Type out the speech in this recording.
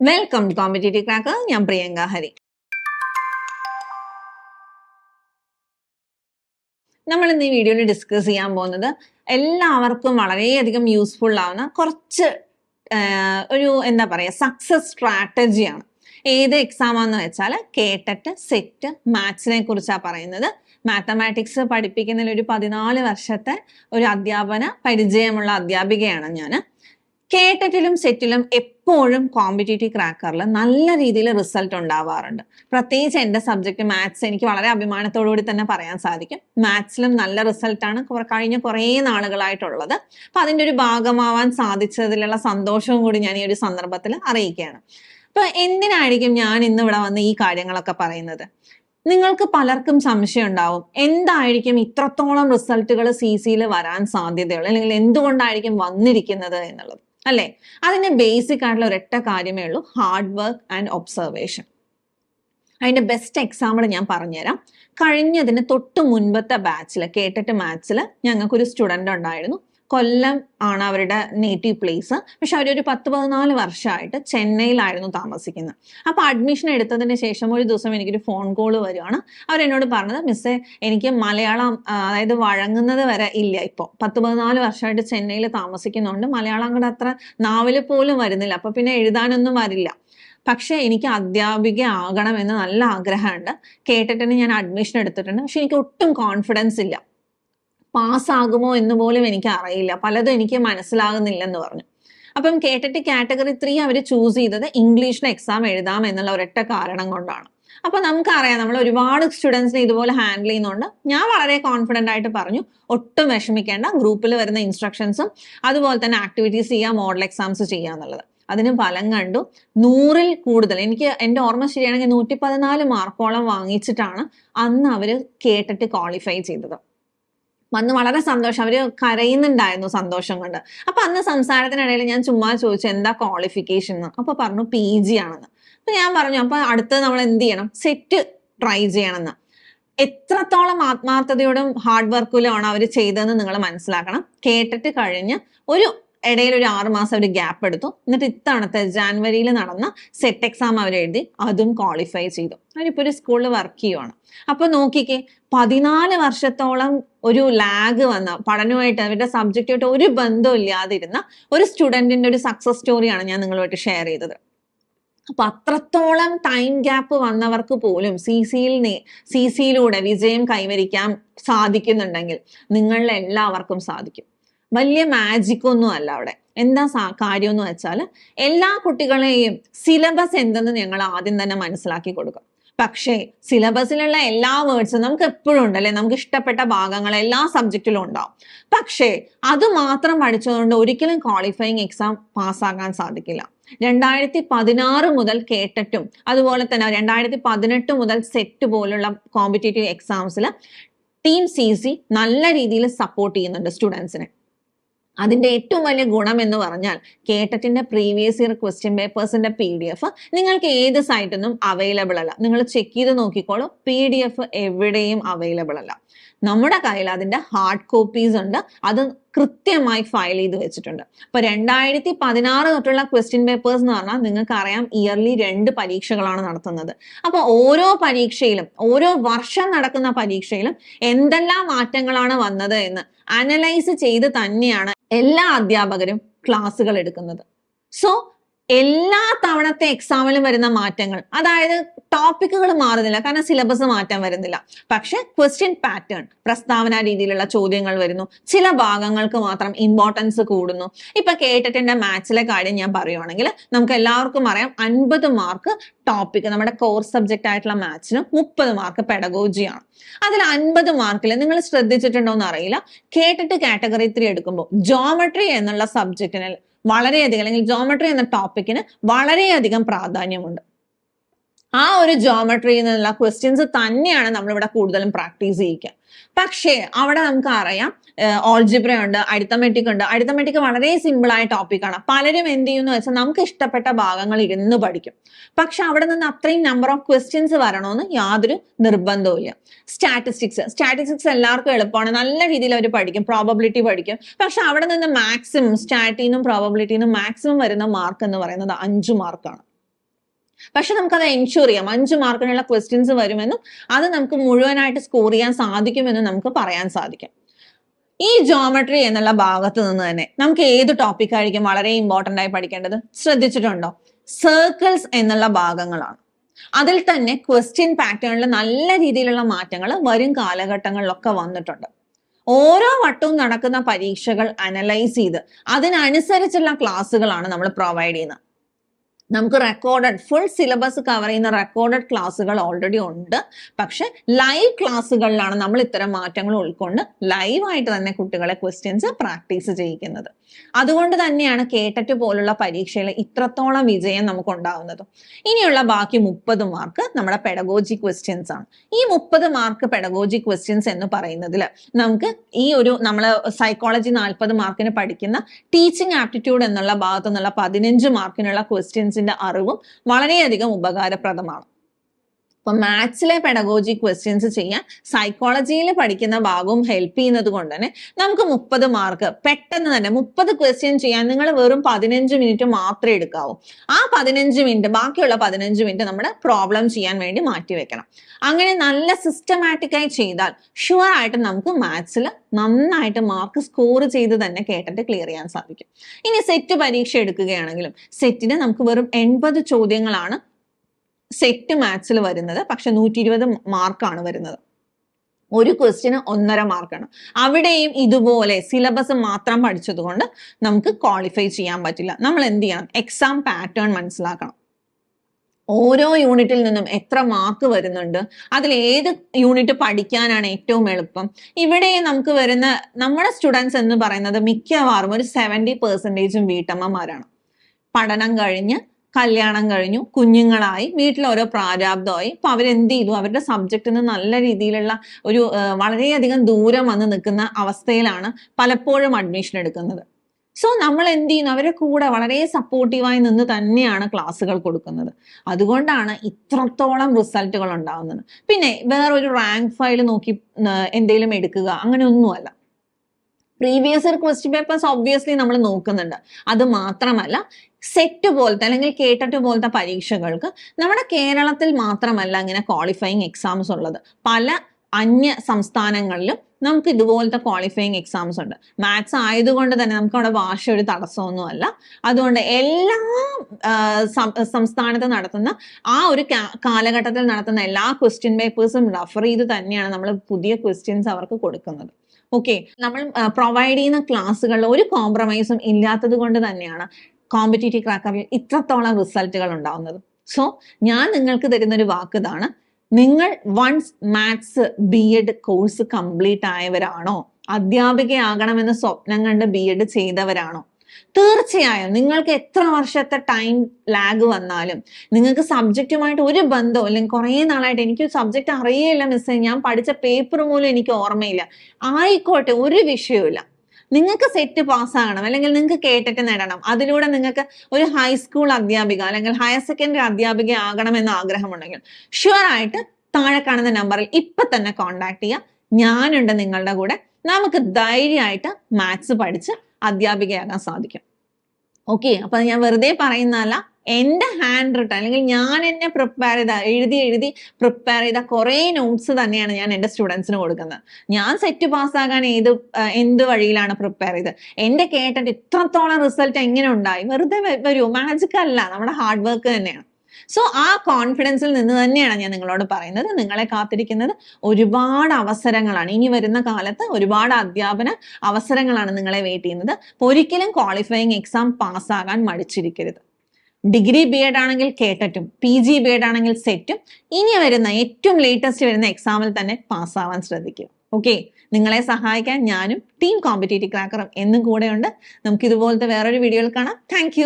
Welcome to competitive crack ഞാൻ പ്രിയങ്ക ഹരി. നമ്മൾ ഇന്ന് ഈ വീഡിയോയിൽ ഡിസ്കസ് ചെയ്യാൻ പോകുന്നത് എല്ലാവർക്കും വളരെയധികം യൂസ്ഫുൾ ആവുന്ന കുറച്ച് ഒരു എന്താ പറയുക സക്സസ് സ്ട്രാറ്റജിയാണ് ഏത് എക്സാം ആണെന്ന് വെച്ചാൽ കേട്ടറ്റ് സെറ്റ് മാത്സിനെ കുറിച്ചാണ് പറയുന്നത്. മാത്തമാറ്റിക്സ് പഠിപ്പിക്കുന്നതിൽ ഒരു പതിനാല് വർഷത്തെ ഒരു അധ്യാപന പരിചയമുള്ള അധ്യാപികയാണ് ഞാൻ. കേട്ടറ്റിലും സെറ്റിലും എപ്പോഴും കോമ്പറ്റേറ്റീവ് ക്രാക്കറിൽ നല്ല രീതിയിൽ റിസൾട്ട് ഉണ്ടാവാറുണ്ട്. പ്രത്യേകിച്ച് എന്റെ സബ്ജക്ട് മാത്സ് എനിക്ക് വളരെ അഭിമാനത്തോടു കൂടി തന്നെ പറയാൻ സാധിക്കും. മാത്സിലും നല്ല റിസൾട്ടാണ് കഴിഞ്ഞ കുറേ നാളുകളായിട്ടുള്ളത്. അപ്പൊ അതിന്റെ ഒരു ഭാഗമാവാൻ സാധിച്ചതിലുള്ള സന്തോഷവും കൂടി ഞാൻ ഈ ഒരു സന്ദർഭത്തിൽ അറിയിക്കുകയാണ്. അപ്പൊ എന്തിനായിരിക്കും ഞാൻ ഇന്ന് ഇവിടെ വന്ന് ഈ കാര്യങ്ങളൊക്കെ പറയുന്നത്? നിങ്ങൾക്ക് പലർക്കും സംശയം ഉണ്ടാവും. എന്തായിരിക്കും ഇത്രത്തോളം റിസൾട്ടുകൾ സി സിയിൽ വരാൻ സാധ്യതയുള്ളത്? അല്ലെങ്കിൽ എന്തുകൊണ്ടായിരിക്കും വന്നിരിക്കുന്നത് എന്നുള്ളത്? അല്ലെ? അതിന്റെ ബേസിക് ആയിട്ടുള്ള ഒരൊറ്റ കാര്യമേ ഉള്ളൂ ഹാർഡ് വർക്ക് ആൻഡ് ഒബ്സർവേഷൻ അതിന്റെ ബെസ്റ്റ് എക്സാമ്പിൾ ഞാൻ പറഞ്ഞുതരാം. കഴിഞ്ഞതിന് തൊട്ട് മുൻപത്തെ ബാച്ചിൽ കേട്ടിട്ട് മാത്സിൽ ഞങ്ങൾക്കൊരു സ്റ്റുഡന്റ് ഉണ്ടായിരുന്നു. കൊല്ലം ആണ് അവരുടെ നേറ്റീവ് പ്ലേസ് പക്ഷെ അവരൊരു പത്ത് പതിനാല് വർഷമായിട്ട് ചെന്നൈയിലായിരുന്നു താമസിക്കുന്നത്. അപ്പോൾ അഡ്മിഷൻ എടുത്തതിന് ശേഷം ഒരു ദിവസം എനിക്കൊരു ഫോൺ കോൾ വരികയാണ് അവരെന്നോട് പറഞ്ഞത് മിസ്സേ എനിക്ക് മലയാളം അതായത് വഴങ്ങുന്നത് വരെ ഇല്ല ഇപ്പോൾ പത്ത് പതിനാല് വർഷമായിട്ട് ചെന്നൈയിൽ താമസിക്കുന്നുണ്ട് മലയാളം അങ്ങോട്ട് അത്ര നാവിൽ പോലും വരുന്നില്ല. അപ്പോൾ പിന്നെ എഴുതാനൊന്നും വരില്ല. പക്ഷേ എനിക്ക് അധ്യാപിക ആകണമെന്ന് നല്ല ആഗ്രഹമുണ്ട്. കേട്ടിട്ട് ഞാൻ അഡ്മിഷൻ എടുത്തിട്ടുണ്ട്. പക്ഷെ എനിക്ക് ഒട്ടും കോൺഫിഡൻസ് ഇല്ല. പാസ്സാകുമോ എന്ന് പോലും എനിക്ക് അറിയില്ല. പലതും എനിക്ക് മനസ്സിലാകുന്നില്ലെന്ന് പറഞ്ഞു. അപ്പം കേട്ടിട്ട് കാറ്റഗറി ത്രീ അവർ ചൂസ് ചെയ്തത് ഇംഗ്ലീഷിന് എക്സാം എഴുതാം എന്നുള്ള ഒരൊറ്റ കാരണം കൊണ്ടാണ്. അപ്പൊ നമുക്കറിയാം നമ്മൾ ഒരുപാട് സ്റ്റുഡൻസിനെ ഇതുപോലെ ഹാൻഡിൽ ചെയ്യുന്നുണ്ട്. ഞാൻ വളരെ കോൺഫിഡന്റ് ആയിട്ട് പറഞ്ഞു ഒട്ടും വിഷമിക്കേണ്ട ഗ്രൂപ്പിൽ വരുന്ന ഇൻസ്ട്രക്ഷൻസും അതുപോലെ തന്നെ ആക്ടിവിറ്റീസ് ചെയ്യുക മോഡൽ എക്സാംസ് ചെയ്യുക എന്നുള്ളത്. അതിന് ഫലം കണ്ടു. നൂറിൽ കൂടുതൽ എനിക്ക് എന്റെ ഓർമ്മ ശരിയാണെങ്കിൽ നൂറ്റി പതിനാല് മാർക്കോളം വാങ്ങിച്ചിട്ടാണ് അന്ന് അവർ കേട്ടിട്ട് ക്വാളിഫൈ ചെയ്തത്. വന്ന് വളരെ സന്തോഷം. അവർ കരയുന്നുണ്ടായിരുന്നു സന്തോഷം കൊണ്ട്. അപ്പൊ അന്ന് സംസാരത്തിനിടയിൽ ഞാൻ ചുമ്മാ ചോദിച്ചു എന്താ ക്വാളിഫിക്കേഷൻ എന്ന് അപ്പൊ പറഞ്ഞു പി ജി ആണെന്ന്. അപ്പൊ ഞാൻ പറഞ്ഞു അപ്പൊ അടുത്ത് നമ്മൾ എന്ത് ചെയ്യണം? സെറ്റ് ട്രൈ ചെയ്യണമെന്ന്. എത്രത്തോളം ആത്മാർത്ഥതയോടും ഹാർഡ് വർക്കിലുമാണ് അവർ ചെയ്തതെന്ന് നിങ്ങൾ മനസ്സിലാക്കണം. കേട്ടിട്ട് കഴിഞ്ഞ് ഒരു ഇടയിൽ ഒരു ആറ് മാസം അവർ ഗ്യാപ്പ് എടുത്തു. എന്നിട്ട് ഇത്തവണത്തെ ജാനുവരിയിൽ നടന്ന സെറ്റ് എക്സാം അവർ എഴുതി അതും ക്വാളിഫൈ ചെയ്തു. അവരിപ്പോൾ ഒരു സ്കൂളിൽ വർക്ക് ചെയ്യുവാണ്. അപ്പൊ നോക്കിക്കേ പതിനാല് വർഷത്തോളം ഒരു ലാഗ് വന്ന പഠനവുമായിട്ട് അവരുടെ സബ്ജക്റ്റുമായിട്ട് ഒരു ബന്ധവും ഇല്ലാതിരുന്ന ഒരു സ്റ്റുഡന്റിന്റെ ഒരു സക്സസ് സ്റ്റോറിയാണ് ഞാൻ നിങ്ങളുമായിട്ട് ഷെയർ ചെയ്തത്. അപ്പൊ അത്രത്തോളം ടൈം ഗ്യാപ്പ് വന്നവർക്ക് പോലും സി സിയിൽ സി സിയിലൂടെ വിജയം കൈവരിക്കാൻ സാധിക്കുന്നുണ്ടെങ്കിൽ നിങ്ങളിൽ എല്ലാവർക്കും സാധിക്കും. വലിയ മാജിക് ഒന്നും അല്ല അവിടെ. എന്താ കാര്യം എന്ന് വെച്ചാൽ എല്ലാ കുട്ടികളെയും സിലബസ് എന്തെന്ന് ഞങ്ങൾ ആദ്യം തന്നെ മനസ്സിലാക്കി കൊടുക്കും. പക്ഷേ സിലബസിലുള്ള എല്ലാ വേർഡ്സും നമുക്ക് എപ്പോഴും ഉണ്ട് അല്ലെ? നമുക്ക് ഇഷ്ടപ്പെട്ട ഭാഗങ്ങൾ എല്ലാ സബ്ജക്റ്റിലും ഉണ്ടാവും. പക്ഷേ അത് മാത്രം പഠിച്ചതുകൊണ്ട് ഒരിക്കലും ക്വാളിഫയിങ് എക്സാം പാസ്സാകാൻ സാധിക്കില്ല. രണ്ടായിരത്തി പതിനാറ് മുതൽ കേട്ടറ്റും അതുപോലെ തന്നെ രണ്ടായിരത്തി പതിനെട്ട് മുതൽ സെറ്റ് പോലുള്ള കോമ്പറ്റേറ്റീവ് എക്സാംസിൽ ടീം സി സി നല്ല രീതിയിൽ സപ്പോർട്ട് ചെയ്യുന്നുണ്ട് സ്റ്റുഡൻസിനെ അതിന്റെ ഏറ്റവും വലിയ ഗുണം എന്ന് പറഞ്ഞാൽ കേട്ടറ്റിന്റെ പ്രീവിയസ് ഇയർ ക്വസ്റ്റ്യൻ പേപ്പേഴ്സിന്റെ പി ഡി എഫ് നിങ്ങൾക്ക് ഏത് സൈറ്റിൽ അവൈലബിൾ അല്ല. നിങ്ങൾ ചെക്ക് ചെയ്ത് നോക്കിക്കോളൂ. പി ഡി എഫ് എവിടെയും അവൈലബിൾ അല്ല. നമ്മുടെ കയ്യിൽ അതിന്റെ ഹാർഡ് കോപ്പീസ് ഉണ്ട്. അത് കൃത്യമായി ഫയൽ ചെയ്ത് വെച്ചിട്ടുണ്ട്. അപ്പൊ രണ്ടായിരത്തി പതിനാറ് തൊട്ടുള്ള ക്വസ്റ്റ്യൻ പേപ്പേഴ്സ് എന്ന് പറഞ്ഞാൽ നിങ്ങൾക്ക് അറിയാം ഇയർലി രണ്ട് പരീക്ഷകളാണ് നടത്തുന്നത്. അപ്പൊ ഓരോ പരീക്ഷയിലും ഓരോ വർഷം നടക്കുന്ന പരീക്ഷയിലും എന്തെല്ലാം മാറ്റങ്ങളാണ് വന്നത് എന്ന് അനലൈസ് ചെയ്ത് തന്നെയാണ് എല്ലാ അധ്യാപകരും ക്ലാസ്സുകൾ എടുക്കുന്നത്. സോ എല്ലാ തവണത്തെ എക്സാമിലും വരുന്ന മാറ്റങ്ങൾ. അതായത് ടോപ്പിക്കുകൾ മാറുന്നില്ല. കാരണം സിലബസ് മാറ്റം വരുന്നില്ല. പക്ഷെ ക്വസ്റ്റ്യൻ പാറ്റേൺ പ്രസ്താവന രീതിയിലുള്ള ചോദ്യങ്ങൾ വരുന്നു. ചില ഭാഗങ്ങൾക്ക് മാത്രം ഇമ്പോർട്ടൻസ് കൂടുന്നു. ഇപ്പൊ കേട്ടിട്ടുണ്ട് മാത്സിലെ കാര്യം ഞാൻ പറയുവാണെങ്കിൽ നമുക്ക് എല്ലാവർക്കും അറിയാം അൻപത് മാർക്ക് ടോപ്പിക് നമ്മുടെ കോർ സബ്ജക്റ്റ് ആയിട്ടുള്ള മാത്സിനും മുപ്പത് മാർക്ക് പെഡഗോജിയാണ് അതിൽ അൻപത് മാർക്കിൽ നിങ്ങൾ ശ്രദ്ധിച്ചിട്ടുണ്ടോ എന്ന് അറിയില്ല. കേട്ടിട്ട് കാറ്റഗറി ത്രീ എടുക്കുമ്പോൾ ജോമെട്രി എന്നുള്ള സബ്ജക്റ്റിന് വളരെയധികം അല്ലെങ്കിൽ ജോമെട്രി എന്ന ടോപ്പിക്കിന് വളരെയധികം പ്രാധാന്യമുണ്ട്. ആ ഒരു ജോമെട്രിയിൽ നിന്നുള്ള ക്വസ്റ്റ്യൻസ് തന്നെയാണ് നമ്മളിവിടെ കൂടുതലും പ്രാക്ടീസ് ചെയ്യിക്കുക പക്ഷേ അവിടെ നമുക്ക് അറിയാം ഓൾജിബ്ര ഉണ്ട് അരിത്തമെറ്റിക് ഉണ്ട്. അരിത്തമെറ്റിക് വളരെ സിമ്പിൾ ആയ ടോപ്പിക്കാണ് പലരും എന്ത് ചെയ്യുന്നു വെച്ചാൽ നമുക്ക് ഇഷ്ടപ്പെട്ട ഭാഗങ്ങൾ ഇരുന്ന് പഠിക്കും. പക്ഷെ അവിടെ നിന്ന് അത്രയും നമ്പർ ഓഫ് ക്വസ്റ്റ്യൻസ് വരണമെന്ന് യാതൊരു നിർബന്ധവും ഇല്ല. സ്റ്റാറ്റിസ്റ്റിക്സ് സ്റ്റാറ്റിസ്റ്റിക്സ് എല്ലാവർക്കും എളുപ്പമാണ്. നല്ല രീതിയിൽ അവർ പഠിക്കും. പ്രോബബിലിറ്റി പഠിക്കും. പക്ഷെ അവിടെ നിന്ന് മാക്സിമം സ്റ്റാറ്റിന്നും പ്രോബബിലിറ്റിന്നും മാക്സിമം വരുന്ന മാർക്ക് എന്ന് പറയുന്നത് അഞ്ച് മാർക്കാണ് പക്ഷെ നമുക്കത് എൻഷുർ ചെയ്യാം. അഞ്ച് മാർക്കിനുള്ള ക്വസ്റ്റ്യൻസ് വരുമെന്നും അത് നമുക്ക് മുഴുവനായിട്ട് സ്കോർ ചെയ്യാൻ സാധിക്കുമെന്നും നമുക്ക് പറയാൻ സാധിക്കും. ഈ ജോമെട്രി എന്നുള്ള ഭാഗത്ത് നിന്ന് തന്നെ നമുക്ക് ഏത് ടോപ്പിക് ആയിരിക്കും വളരെ ഇമ്പോർട്ടന്റ് ആയി പഠിക്കേണ്ടത്? ശ്രദ്ധിച്ചിട്ടുണ്ടോ? സർക്കിൾസ് എന്നുള്ള ഭാഗങ്ങളാണ്. അതിൽ തന്നെ ക്വസ്റ്റ്യൻ പാറ്റേണിൽ നല്ല രീതിയിലുള്ള മാറ്റങ്ങൾ വരും കാലഘട്ടങ്ങളിലൊക്കെ വന്നിട്ടുണ്ട്. ഓരോ വട്ടവും നടക്കുന്ന പരീക്ഷകൾ അനലൈസ് ചെയ്ത് അതിനനുസരിച്ചുള്ള ക്ലാസ്സുകളാണ് നമ്മൾ പ്രൊവൈഡ് ചെയ്യുന്നത്. നമുക്ക് റെക്കോർഡഡ് ഫുൾ സിലബസ് കവർ ചെയ്യുന്ന റെക്കോർഡഡ് ക്ലാസ്സുകൾ ഓൾറെഡി ഉണ്ട്. പക്ഷെ ലൈവ് ക്ലാസ്സുകളിലാണ് നമ്മൾ ഇത്തരം മാറ്റങ്ങൾ ഉൾക്കൊണ്ട് ലൈവായിട്ട് തന്നെ കുട്ടികളെ ക്വസ്റ്റ്യൻസ് പ്രാക്ടീസ് ചെയ്യിക്കുന്നത്. അതുകൊണ്ട് തന്നെയാണ് കേട്ടറ്റ് പോലുള്ള പരീക്ഷയിൽ ഇത്രത്തോളം വിജയം നമുക്ക് ഉണ്ടാവുന്നത് ഇനിയുള്ള ബാക്കി മുപ്പത് മാർക്ക് നമ്മുടെ പെഡഗോജി ക്വസ്റ്റ്യൻസ് ആണ്. ഈ മുപ്പത് മാർക്ക് പെഡഗോജി ക്വസ്റ്റ്യൻസ് എന്ന് പറയുന്നതിൽ നമുക്ക് ഈ ഒരു നമ്മൾ സൈക്കോളജി നാൽപ്പത് മാർക്കിന് പഠിക്കുന്ന ടീച്ചിങ് ആപ്റ്റിറ്റ്യൂഡ് എന്നുള്ള ഭാഗത്തു നിന്നുള്ള പതിനഞ്ച് മാർക്കിനുള്ള ക്വസ്റ്റ്യൻസിന്റെ അറിവും വളരെയധികം ഉപകാരപ്രദമാണ്. അപ്പൊ മാത്സിലെ പെഡഗോജി ക്വസ്റ്റ്യൻസ് ചെയ്യാൻ സൈക്കോളജിയിൽ പഠിക്കുന്ന ഭാഗവും ഹെൽപ്പ് ചെയ്യുന്നത് കൊണ്ട് തന്നെ നമുക്ക് മുപ്പത് മാർക്ക് പെട്ടെന്ന് തന്നെ മുപ്പത് ക്വസ്റ്റ്യൻ ചെയ്യാൻ നിങ്ങൾ വെറും പതിനഞ്ച് മിനിറ്റ് മാത്രമേ എടുക്കാവൂ. ആ പതിനഞ്ച് മിനിറ്റ് ബാക്കിയുള്ള പതിനഞ്ച് മിനിറ്റ് നമ്മുടെ പ്രോബ്ലം ചെയ്യാൻ വേണ്ടി മാറ്റി വെക്കണം. അങ്ങനെ നല്ല സിസ്റ്റമാറ്റിക് ആയി ചെയ്താൽ ഷുവർ ആയിട്ട് നമുക്ക് മാത്സിൽ നന്നായിട്ട് മാർക്ക് സ്കോർ ചെയ്ത് തന്നെ കേട്ടിട്ട് ക്ലിയർ ചെയ്യാൻ സാധിക്കും. ഇനി സെറ്റ് പരീക്ഷ എടുക്കുകയാണെങ്കിലും സെറ്റിന് നമുക്ക് വെറും എൺപത് ചോദ്യങ്ങളാണ് സെറ്റ് മാത്സിൽ വരുന്നത്. പക്ഷെ നൂറ്റി ഇരുപത് മാർക്കാണ് വരുന്നത്. ഒരു ക്വസ്റ്റിന് ഒന്നര മാർക്കാണ് അവിടെയും ഇതുപോലെ സിലബസ് മാത്രം പഠിച്ചതുകൊണ്ട് നമുക്ക് ക്വാളിഫൈ ചെയ്യാൻ പറ്റില്ല. നമ്മൾ എന്ത് ചെയ്യണം? എക്സാം പാറ്റേൺ മനസ്സിലാക്കണം. ഓരോ യൂണിറ്റിൽ നിന്നും എത്ര മാർക്ക് വരുന്നുണ്ട്? അതിൽ ഏത് യൂണിറ്റ് പഠിക്കാനാണ് ഏറ്റവും എളുപ്പം? ഇവിടെ നമുക്ക് വരുന്ന നമ്മുടെ സ്റ്റുഡൻസ് എന്ന് പറയുന്നത് മിക്കവാറും ഒരു സെവന്റി പെർസെന്റേജും വീട്ടമ്മമാരാണ്. പഠനം കഴിഞ്ഞ് കല്യാണം കഴിഞ്ഞു കുഞ്ഞുങ്ങളായി വീട്ടിൽ ഓരോ പ്രാരാബ്ദമായി. അപ്പൊ അവരെന്ത് ചെയ്തു? അവരുടെ സബ്ജക്റ്റിൽ നിന്ന് നല്ല രീതിയിലുള്ള ഒരു വളരെയധികം ദൂരം വന്ന് നിൽക്കുന്ന അവസ്ഥയിലാണ് പലപ്പോഴും അഡ്മിഷൻ എടുക്കുന്നത്. സോ നമ്മൾ എന്ത് ചെയ്യുന്നു? അവരെ കൂടെ വളരെ സപ്പോർട്ടീവായി നിന്ന് തന്നെയാണ് ക്ലാസ്സുകൾ കൊടുക്കുന്നത്. അതുകൊണ്ടാണ് ഇത്രത്തോളം റിസൾട്ടുകൾ ഉണ്ടാകുന്നത്. പിന്നെ വേറെ ഒരു റാങ്ക് ഫയൽ നോക്കി എന്തെങ്കിലും എടുക്കുക. അങ്ങനെയൊന്നുമല്ല. Previous year question papers obviously നമ്മൾ നോക്കുന്നുണ്ട്. അത് മാത്രമല്ല സെറ്റ് പോലത്തെ അല്ലെങ്കിൽ കേട്ടറ്റ് പോലത്തെ പരീക്ഷകൾക്ക് നമ്മുടെ കേരളത്തിൽ മാത്രമല്ല ഇങ്ങനെ ക്വാളിഫയിങ് എക്സാംസ് ഉള്ളത്. പല അന്യ സംസ്ഥാനങ്ങളിലും നമുക്ക് ഇതുപോലത്തെ ക്വാളിഫയിങ് എക്സാംസ് ഉണ്ട്. മാത്സ് ആയതുകൊണ്ട് തന്നെ നമുക്ക് അവിടെ ഭാഷ ഒരു തടസ്സമൊന്നുമല്ല അതുകൊണ്ട് എല്ലാ സംസ്ഥാനത്ത് നടത്തുന്ന ആ ഒരു കാലഘട്ടത്തിൽ നടത്തുന്ന എല്ലാ ക്വസ്റ്റ്യൻ പേപ്പേഴ്സും റഫർ ചെയ്ത് തന്നെയാണ് നമ്മൾ പുതിയ ക്വസ്റ്റ്യൻസ് അവർക്ക് കൊടുക്കുന്നത്. ഓക്കെ നമ്മൾ പ്രൊവൈഡ് ചെയ്യുന്ന ക്ലാസ്സുകളിൽ ഒരു കോംപ്രമൈസും ഇല്ലാത്തത് കൊണ്ട് തന്നെയാണ് കോമ്പറ്റേറ്റീവ് ക്രാക്കറിൽ ഇത്രത്തോളം റിസൾട്ടുകൾ ഉണ്ടാവുന്നത്. സോ ഞാൻ നിങ്ങൾക്ക് തരുന്ന ഒരു വാക്ക് ഇതാണ് നിങ്ങൾ once maths B Ed course complete ആയവരാണോ? അധ്യാപികയാകണമെന്ന് സ്വപ്നം കണ്ട് ബി എഡ് ചെയ്തവരാണോ? തീർച്ചയായും നിങ്ങൾക്ക് എത്ര വർഷത്തെ ടൈം ലാഗ് വന്നാലും നിങ്ങൾക്ക് സബ്ജക്റ്റുമായിട്ട് ഒരു ബന്ധവും അല്ലെങ്കിൽ കുറേ നാളായിട്ട് എനിക്ക് സബ്ജക്റ്റ് അറിയില്ല മിസ്സേ ഞാൻ പഠിച്ച പേപ്പർ പോലും എനിക്ക് ഓർമ്മയില്ല. ആയിക്കോട്ടെ ഒരു വിഷയവുമില്ല. നിങ്ങൾക്ക് സെറ്റ് പാസ്സാകണം അല്ലെങ്കിൽ നിങ്ങൾക്ക് കേട്ടിട്ട് നേടണം. അതിലൂടെ നിങ്ങൾക്ക് ഒരു ഹൈസ്കൂൾ അധ്യാപിക അല്ലെങ്കിൽ ഹയർ സെക്കൻഡറി അധ്യാപിക ആകണമെന്ന് ആഗ്രഹമുണ്ടെങ്കിൽ ഷുവർ ആയിട്ട് താഴെ കാണുന്ന നമ്പറിൽ ഇപ്പൊ തന്നെ കോൺടാക്ട് ചെയ്യുക ഞാനുണ്ട് നിങ്ങളുടെ കൂടെ. നമുക്ക് ധൈര്യമായിട്ട് മാത്സ് പഠിച്ച് അധ്യാപികയാകാൻ സാധിക്കും. ഓക്കെ അപ്പൊ ഞാൻ വെറുതെ പറയുന്നതല്ല. എന്റെ ഹാൻഡ് റിട്ടൺ അല്ലെങ്കിൽ ഞാൻ എന്നെ പ്രിപ്പയർ ചെയ്ത എഴുതി എഴുതി പ്രിപ്പയർ ചെയ്ത കുറേ നോട്ട്സ് തന്നെയാണ് ഞാൻ എന്റെ സ്റ്റുഡൻസിന് കൊടുക്കുന്നത്. ഞാൻ സെറ്റ് പാസ്സാകാൻ ഏത് എന്ത് വഴിയിലാണ് പ്രിപ്പയർ ചെയ്ത് എന്റെ കേട്ടിട്ട് ഇത്രത്തോളം റിസൾട്ട് എങ്ങനെ ഉണ്ടായി? വെറുതെ വരുമോ മാജിക് അല്ല. നമ്മുടെ ഹാർഡ് വർക്ക് തന്നെയാണ്. സോ ആ കോൺഫിഡൻസിൽ നിന്ന് തന്നെയാണ് ഞാൻ നിങ്ങളോട് പറയുന്നത്. നിങ്ങളെ കാത്തിരിക്കുന്നത് ഒരുപാട് അവസരങ്ങളാണ്. ഇനി വരുന്ന കാലത്ത് ഒരുപാട് അധ്യാപന അവസരങ്ങളാണ് നിങ്ങളെ വെയിറ്റ് ചെയ്യുന്നത്. ഒരിക്കലും ക്വാളിഫയിങ് എക്സാം പാസ്സാകാൻ മടിച്ചിരിക്കരുത്. ഡിഗ്രി ബി എഡ് ആണെങ്കിൽ കേട്ടറ്റും പി ജി ബി എഡ് ആണെങ്കിൽ സെറ്റും. ഇനി വരുന്ന ഏറ്റവും ലേറ്റസ്റ്റ് വരുന്ന എക്സാമിൽ തന്നെ പാസ്സാവാൻ ശ്രദ്ധിക്കുക ഓക്കെ നിങ്ങളെ സഹായിക്കാൻ ഞാനും ടീം കോമ്പറ്റേറ്റീവ് ക്രാക്കറും എന്നും കൂടെയുണ്ട്. നമുക്ക് ഇതുപോലത്തെ വേറൊരു വീഡിയോയിൽ കാണാം. താങ്ക്